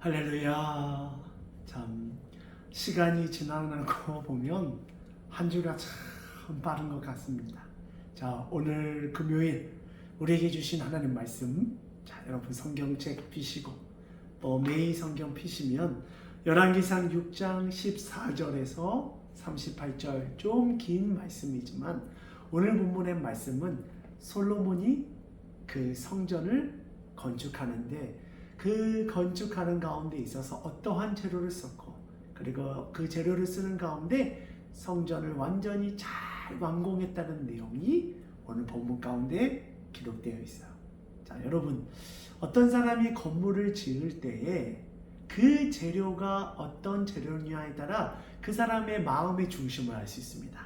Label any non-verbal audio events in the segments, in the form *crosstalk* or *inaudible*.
할렐루야. 참 시간이 지나고 보면 한 주가 참 빠른 것 같습니다. 자 오늘 금요일 우리에게 주신 하나님 말씀. 자 여러분 성경책 피시고 또 매일 성경 피시면 열왕기상 6장 14절에서 38절 좀 긴 말씀이지만 오늘 본문의 말씀은 솔로몬이 그 성전을 건축하는데 그 건축하는 가운데 있어서 어떠한 재료를 썼고 그리고 그 재료를 쓰는 가운데 성전을 완전히 잘 완공했다는 내용이 오늘 본문 가운데 기록되어 있어요. 자, 여러분 어떤 사람이 건물을 지을 때에 그 재료가 어떤 재료냐에 따라 그 사람의 마음의 중심을 알 수 있습니다.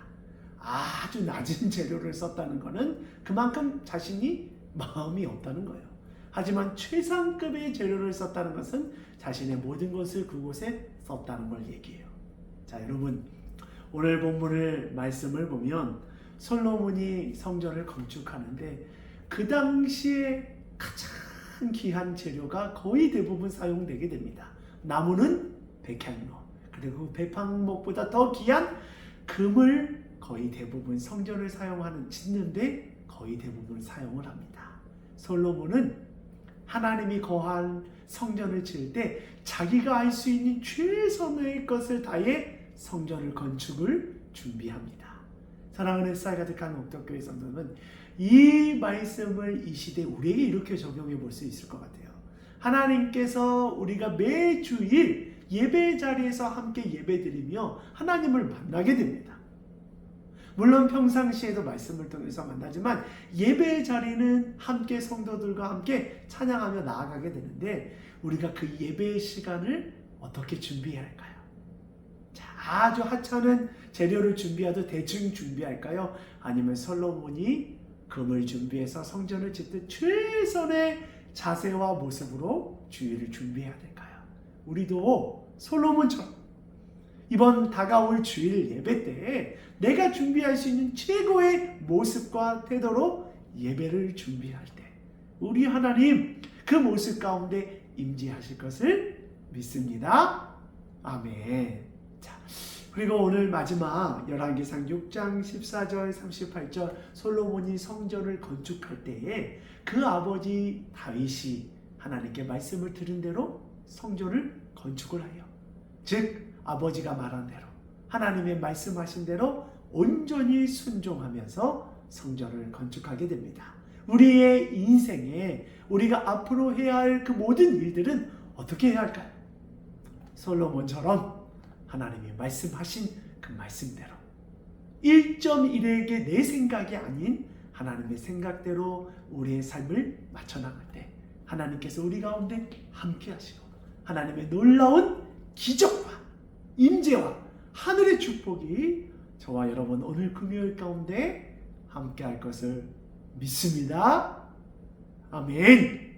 아주 낮은 *laughs* 재료를 썼다는 것은 그만큼 자신이 마음이 없다는 거예요. 하지만 최상급의 재료를 썼다는 것은 자신의 모든 것을 그곳에 썼다는 걸 얘기해요. 자, 여러분 오늘 본문을 말씀을 보면 솔로몬이 성전을 건축하는데 그 당시에 가장 귀한 재료가 거의 대부분 사용되게 됩니다. 나무는 백향로 그리고 백향목보다 더 귀한 금을 거의 대부분 성전을 사용하는 짓는데 거의 대부분 사용을 합니다. 솔로몬은 하나님이 거한 성전을 지을 때 자기가 할 수 있는 최선의 것을 다해 성전을 건축을 준비합니다. 사랑하는 쌀 가득한 옥덕교회 성도는 이 말씀을 이 시대 우리에게 이렇게 적용해 볼 수 있을 것 같아요. 하나님께서 우리가 매주일 예배 자리에서 함께 예배 드리며 하나님을 만나게 됩니다. 물론 평상시에도 말씀을 통해서 만나지만 예배 자리는 함께 성도들과 함께 찬양하며 나아가게 되는데 우리가 그 예배의 시간을 어떻게 준비해야 할까요? 자, 아주 하찮은 재료를 준비해도 대충 준비할까요? 아니면 솔로몬이 금을 준비해서 성전을 짓듯 최선의 자세와 모습으로 주의를 준비해야 될까요? 우리도 솔로몬처럼 이번 다가올 주일 예배 때 내가 준비할 수 있는 최고의 모습과 태도로 예배를 준비할 때 우리 하나님 그 모습 가운데 임재하실 것을 믿습니다. 아멘. 자, 그리고 오늘 마지막 열왕기상 6장 14절 38절 솔로몬이 성전을 건축할 때에 그 아버지 다윗이 하나님께 말씀을 들은 대로 성전을 건축을 하여 즉 아버지가 말한 대로 하나님의 말씀하신 대로 온전히 순종하면서 성전을 건축하게 됩니다. 우리의 인생에 우리가 앞으로 해야 할 그 모든 일들은 어떻게 해야 할까요? 솔로몬처럼 하나님이 말씀하신 그 말씀대로 1.1에게 내 생각이 아닌 하나님의 생각대로 우리의 삶을 맞춰 나갈 때 하나님께서 우리 가운데 함께 하시고 하나님의 놀라운 기적과 임재와 하늘의 축복이 저와 여러분 오늘 금요일 가운데 함께 할 것을 믿습니다. 아멘.